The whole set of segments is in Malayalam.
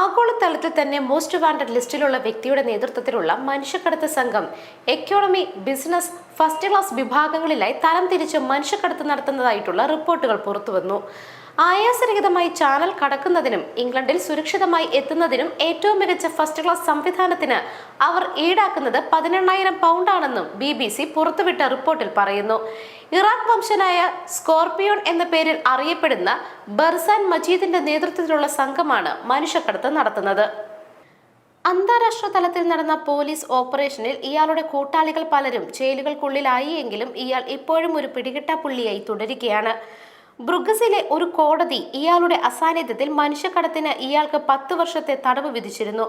ആഗോളതലത്തിൽ തന്നെ മോസ്റ്റ് വാണ്ടഡ് ലിസ്റ്റിലുള്ള വ്യക്തിയുടെ നേതൃത്വത്തിലുള്ള മനുഷ്യക്കടത്ത് സംഘം എക്കോണമി ബിസിനസ് ഫസ്റ്റ് ക്ലാസ് വിഭാഗങ്ങളിലായി തരംതിരിച്ച് മനുഷ്യക്കടത്ത് നടത്തുന്നതായിട്ടുള്ള റിപ്പോർട്ടുകൾ പുറത്തുവന്നു. ആയാസരഹിതമായി ചാനൽ കടക്കുന്നതിനും ഇംഗ്ലണ്ടിൽ സുരക്ഷിതമായി എത്തുന്നതിനും ഏറ്റവും മികച്ച ഫസ്റ്റ് ക്ലാസ് സംവിധാനത്തിന് അവർ ഈടാക്കുന്നത് പതിനെണ്ണായിരം പൗണ്ടാണെന്നും ബി ബി സി പുറത്തുവിട്ട റിപ്പോർട്ടിൽ പറയുന്നു. ഇറാഖ് വംശനായ സ്കോർപിയോൺ എന്ന പേരിൽ അറിയപ്പെടുന്ന ബർസാൻ മജീദിന്റെ നേതൃത്വത്തിലുള്ള സംഘമാണ് മനുഷ്യക്കടത്ത് നടത്തുന്നത്. അന്താരാഷ്ട്ര തലത്തിൽ നടന്ന പോലീസ് ഓപ്പറേഷനിൽ ഇയാളുടെ കൂട്ടാളികൾ പലരും ജയിലുകൾക്കുള്ളിലായി എങ്കിലും ഇയാൾ ഇപ്പോഴും ഒരു പിടികിട്ടാപ്പുള്ളിയായി തുടരുകയാണ്. ബ്രുഗസിലെ ഒരു കോടതി ഇയാളുടെ അസാന്നിധ്യത്തിൽ മനുഷ്യക്കടത്തിന് ഇയാൾക്ക് പത്ത് വർഷത്തെ തടവ് വിധിച്ചിരുന്നു.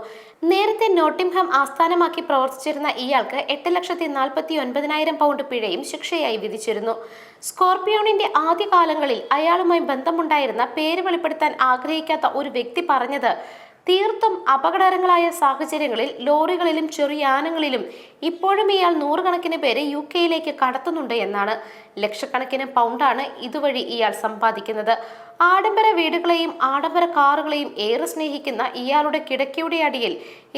നേരത്തെ നോട്ടിംഗ്ഹാം ആസ്ഥാനമാക്കി പ്രവർത്തിച്ചിരുന്ന ഇയാൾക്ക് എട്ട് ലക്ഷത്തി നാൽപ്പത്തി ഒൻപതിനായിരം പൗണ്ട് പിഴയും ശിക്ഷയായി വിധിച്ചിരുന്നു. സ്കോർപിയോണിന്റെ ആദ്യകാലങ്ങളിൽ അയാളുമായി ബന്ധമുണ്ടായിരുന്ന പേര് വെളിപ്പെടുത്താൻ ആഗ്രഹിക്കാത്ത ഒരു വ്യക്തി പറഞ്ഞത് തീർത്തും അപകടകരങ്ങളായ സാഹചര്യങ്ങളിൽ ലോറികളിലും ചെറിയ യാനങ്ങളിലും ഇപ്പോഴും ഇയാൾ നൂറുകണക്കിന് പേരെ യു കെയിലേക്ക് കടത്തുന്നുണ്ട് എന്നാണ് ലക്ഷക്കണക്കിന് പൗണ്ടാണ് ഇതുവഴി ഇയാൾ സമ്പാദിക്കുന്നത്. ആഡംബര വീടുകളെയും ആഡംബര കാറുകളെയും ഏറെ സ്നേഹിക്കുന്ന ഇയാളുടെ കിടക്കയുടെ അടിയിൽ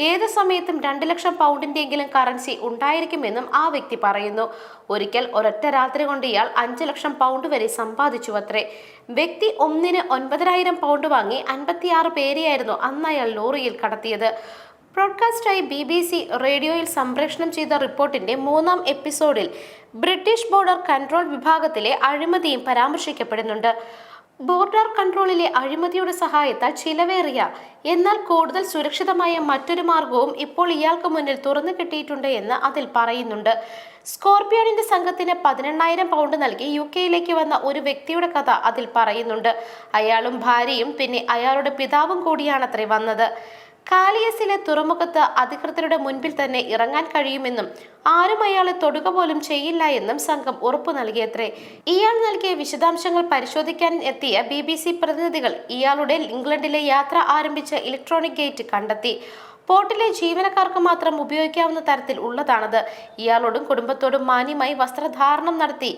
ഏത് സമയത്തും രണ്ട് ലക്ഷം പൗണ്ടിന്റെയെങ്കിലും കറൻസി ഉണ്ടായിരിക്കുമെന്നും ആ വ്യക്തി പറയുന്നു. ഒരിക്കൽ ഒരൊറ്റ രാത്രി കൊണ്ട് ഇയാൾ അഞ്ച് ലക്ഷം പൗണ്ട് വരെ സമ്പാദിച്ചു അത്രേ വ്യക്തി ഒന്നിന് ഒൻപതിനായിരം പൗണ്ട് വാങ്ങി അൻപത്തിയാറ് പേരെയായിരുന്നു അന്ന് അയാൾ ലോറിയിൽ കടത്തിയത്. ബ്രോഡ്കാസ്റ്റായി ബി ബി സി റേഡിയോയിൽ സംപ്രേഷണം ചെയ്ത റിപ്പോർട്ടിന്റെ മൂന്നാം എപ്പിസോഡിൽ ബ്രിട്ടീഷ് ബോർഡർ കൺട്രോൾ വിഭാഗത്തിലെ അഴിമതിയും പരാമർശിക്കപ്പെടുന്നുണ്ട്. ബോർഡർ കൺട്രോളിലെ അഴിമതിയുടെ സഹായത്താൽ ചിലവേറിയ എന്നാൽ കൂടുതൽ സുരക്ഷിതമായ മറ്റൊരു മാർഗവും ഇപ്പോൾ ഇയാൾക്ക് മുന്നിൽ തുറന്നു കിട്ടിയിട്ടുണ്ട് എന്ന് അതിൽ പറയുന്നുണ്ട്. സ്കോർപിയോണിന്റെ സംഘത്തിന് പതിനെണ്ണായിരം പൗണ്ട് നൽകി യു കെയിലേക്ക് വന്ന ഒരു വ്യക്തിയുടെ കഥ അതിൽ പറയുന്നുണ്ട്. അയാളും ഭാര്യയും പിന്നെ അയാളുടെ പിതാവും കൂടിയാണത്രേ വന്നത്. കാലിയസിലെ തുറമുഖത്ത് അധികൃതരുടെ മുൻപിൽ തന്നെ ഇറങ്ങാൻ കഴിയുമെന്നും ആരും അയാളെ തൊടുക പോലും ചെയ്യില്ല എന്നും സംഘം ഉറപ്പു നൽകിയത്രേ. ഇയാൾ നൽകിയ വിശദാംശങ്ങൾ പരിശോധിക്കാൻ എത്തിയ ബി പ്രതിനിധികൾ ഇയാളുടെ ഇംഗ്ലണ്ടിലെ യാത്ര ആരംഭിച്ച ഇലക്ട്രോണിക് ഗേറ്റ് കണ്ടെത്തി. പോർട്ടിലെ ജീവനക്കാർക്ക് മാത്രം ഉപയോഗിക്കാവുന്ന തരത്തിൽ ഉള്ളതാണത്. ഇയാളോടും കുടുംബത്തോടും മാന്യമായി വസ്ത്രധാരണം നടത്തി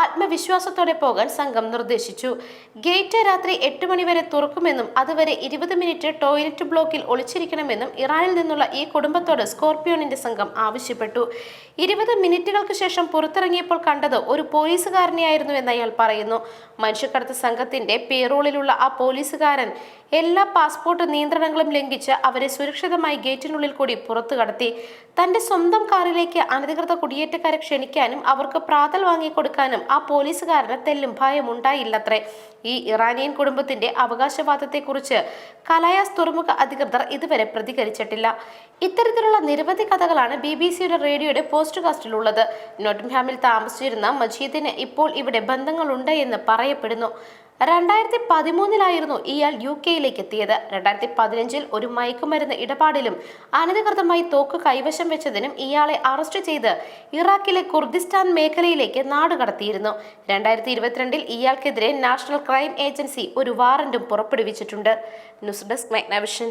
ആത്മവിശ്വാസത്തോടെ പോകാൻ സംഘം നിർദ്ദേശിച്ചു. ഗേറ്റ് രാത്രി എട്ട് മണിവരെ തുറക്കുമെന്നും അതുവരെ ഇരുപത് മിനിറ്റ് ടോയ്ലറ്റ് ബ്ലോക്കിൽ ഒളിച്ചിരിക്കണമെന്നും ഇറാനിൽ നിന്നുള്ള ഈ കുടുംബത്തോട് സ്കോർപിയോണിന്റെ സംഘം ആവശ്യപ്പെട്ടു. ഇരുപത് മിനിറ്റുകൾക്ക് ശേഷം പുറത്തിറങ്ങിയപ്പോൾ കണ്ടത് ഒരു പോലീസുകാരനെയായിരുന്നു എന്ന് അയാൾ പറയുന്നു. മനുഷ്യക്കടത്ത് സംഘത്തിന്റെ പേറോളിലുള്ള ആ പോലീസുകാരൻ എല്ലാ പാസ്പോർട്ട് നിയന്ത്രണങ്ങളും ലംഘിച്ച് അവരെ സുരക്ഷിതമായി ഗേറ്റിനുള്ളിൽ കൂടി പുറത്തു കടത്തി. തന്റെ സ്വന്തം കാറിലേക്ക് അനധികൃത കുടിയേറ്റക്കാരെ ക്ഷണിക്കാനും അവർക്ക് പ്രാതൽ വാങ്ങിക്കൊടുക്കാനും ആ പോലീസുകാരന് തെല്ലും ഭയമുണ്ടായില്ലത്രേ ഈ ഇറാനിയൻ കുടുംബത്തിന്റെ അവകാശവാദത്തെക്കുറിച്ച് കലായാസ് തുറമുഖ അധികൃതർ ഇതുവരെ പ്രതികരിച്ചിട്ടില്ല. ഇത്തരത്തിലുള്ള നിരവധി കഥകളാണ് ബി ബി സിയുടെ റേഡിയോയുടെ പോസ്റ്റ് കാസ്റ്റിലുള്ളത് നോട്ടിംഗ്ഹാമിൽ താമസിച്ചിരുന്ന മജീദിന് ഇപ്പോൾ ഇവിടെ ബന്ധങ്ങളുണ്ട് എന്ന് പറയപ്പെടുന്നു. രണ്ടായിരത്തി പതിമൂന്നിലായിരുന്നു ഇയാൾ യു കെയിലേക്ക് എത്തിയത് രണ്ടായിരത്തി പതിനഞ്ചിൽ ഒരു മയക്കുമരുന്ന് ഇടപാടിലും അനധികൃതമായി തോക്ക് കൈവശം വെച്ചതിനും ഇയാളെ അറസ്റ്റ് ചെയ്ത് ഇറാഖിലെ കുർദിസ്ഥാൻ മേഖലയിലേക്ക് നാടുകടത്തിയിരുന്നു രണ്ടായിരത്തി ഇരുപത്തിരണ്ടിൽ ഇയാൾക്കെതിരെ നാഷണൽ ക്രൈം ഏജൻസി ഒരു വാറന്റും പുറപ്പെടുവിച്ചിട്ടുണ്ട്. News desk Magnavision.